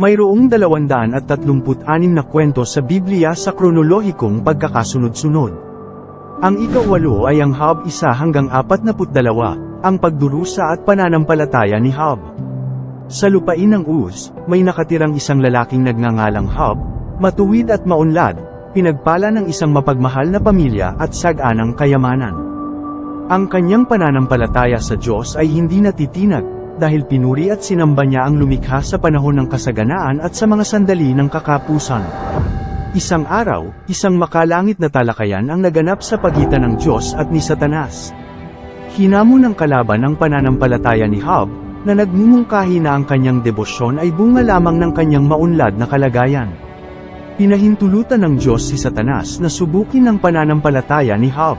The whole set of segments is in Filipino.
Mayroong 236 na kwento sa Biblia sa kronolohikong pagkakasunod-sunod. Ang ikawalo ay ang Hab 1 hanggang 42, ang pagdurusa at pananampalataya ni Hab. Sa lupain ng Uz, may nakatirang isang lalaking nagngangalang Hab, matuwid at maunlad, pinagpala ng isang mapagmahal na pamilya at saganang kayamanan. Ang kanyang pananampalataya sa Diyos ay hindi natitinag, dahil pinuri at sinamba niya ang lumikha sa panahon ng kasaganaan at sa mga sandali ng kakapusan. Isang araw, isang makalangit na talakayan ang naganap sa pagitan ng Diyos at ni Satanas. Hinamon ng kalaban ang pananampalataya ni Hab, na nagmumungkahi na ang kanyang debosyon ay bunga lamang ng kanyang maunlad na kalagayan. Pinahintulutan ng Diyos si Satanas na subukin ang pananampalataya ni Hab.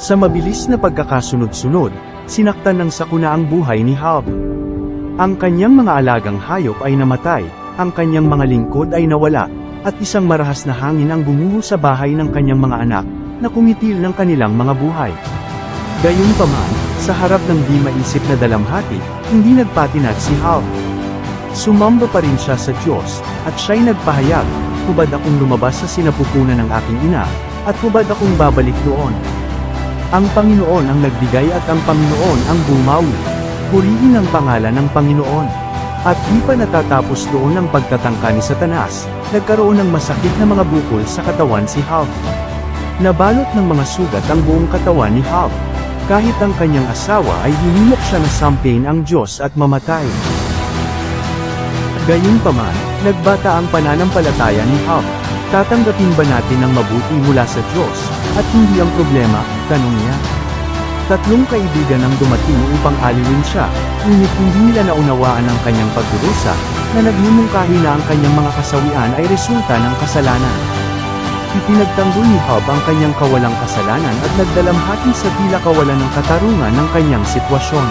Sa mabilis na pagkakasunod-sunod, sinaktan ng sakuna ang buhay ni Hab. Ang kanyang mga alagang hayop ay namatay, ang kanyang mga lingkod ay nawala, at isang marahas na hangin ang bumuho sa bahay ng kanyang mga anak, na kumitil ng kanilang mga buhay. Gayunpaman, sa harap ng di maisip na dalamhati, hindi nagpatinag si Hab. Sumamba pa rin siya sa Diyos, at siya'y nagpahayag, hubad akong lumabas sa sinapupunan ng aking ina, at hubad akong babalik doon. Ang Panginoon ang nagbigay at ang Panginoon ang bumawi. Purihin ang pangalan ng Panginoon. At di pa natatapos doon ang pagtatangka ni Satanas, nagkaroon ng masakit na mga bukol sa katawan si Hab. Nabalot ng mga sugat ang buong katawan ni Hab. Kahit ang kanyang asawa ay hinimok siya na sampain ang Diyos at mamatay. Gayunpaman, nagbata ang pananampalataya ni Hab. Tatanggapin ba natin ang mabuti mula sa Diyos, at hindi ang problema, tanong niya. Tatlong kaibigan ang dumating upang aliwin siya, ngunit hindi nila naunawaan ang kanyang pagdurusa, na nagmumungkahi na ang kanyang mga kasawian ay resulta ng kasalanan. Ipinagtanggol ni Hab ang kanyang kawalang kasalanan at nagdalamhati sa tila kawalan ng katarungan ng kanyang sitwasyon.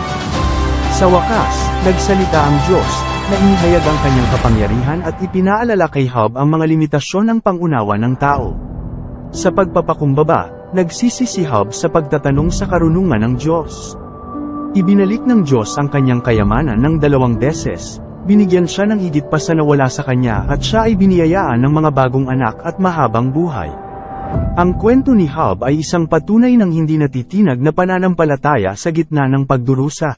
Sa wakas, nagsalita ang Diyos, na inihayag ang kanyang kapangyarihan at ipinaalala kay Hab ang mga limitasyon ng pangunawa ng tao. Sa pagpapakumbaba, nagsisi si Hab sa pagtatanong sa karunungan ng Diyos. Ibinalik ng Diyos ang kanyang kayamanan ng dalawang beses, binigyan siya ng higit pa sa nawala sa kanya at siya ay biniyayaan ng mga bagong anak at mahabang buhay. Ang kwento ni Hab ay isang patunay ng hindi natitinag na pananampalataya sa gitna ng pagdurusa.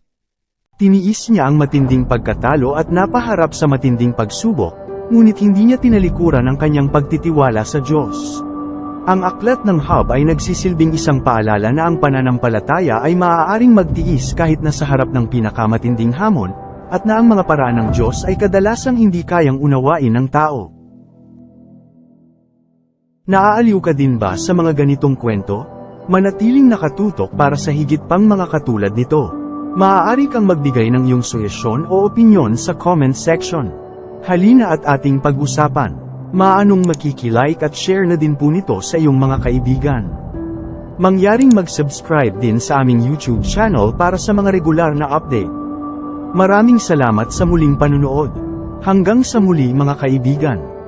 Tiniis niya ang matinding pagkatalo at napaharap sa matinding pagsubok, ngunit hindi niya tinalikuran ang kanyang pagtitiwala sa Diyos. Ang aklat ng Hub ay nagsisilbing isang paalala na ang pananampalataya ay maaaring magtiis kahit na sa harap ng pinakamatinding hamon, at na ang mga paraan ng Diyos ay kadalasang hindi kayang unawain ng tao. Naaaliw ka din ba sa mga ganitong kwento? Manatiling nakatutok para sa higit pang mga katulad nito. Maaari kang magbigay ng iyong suhesyon o opinyon sa comment section. Halina at ating pag-usapan. Maanong makikilike at share na din po nito sa iyong mga kaibigan. Mangyaring mag-subscribe din sa aming YouTube channel para sa mga regular na update. Maraming salamat sa muling panunood. Hanggang sa muli mga kaibigan.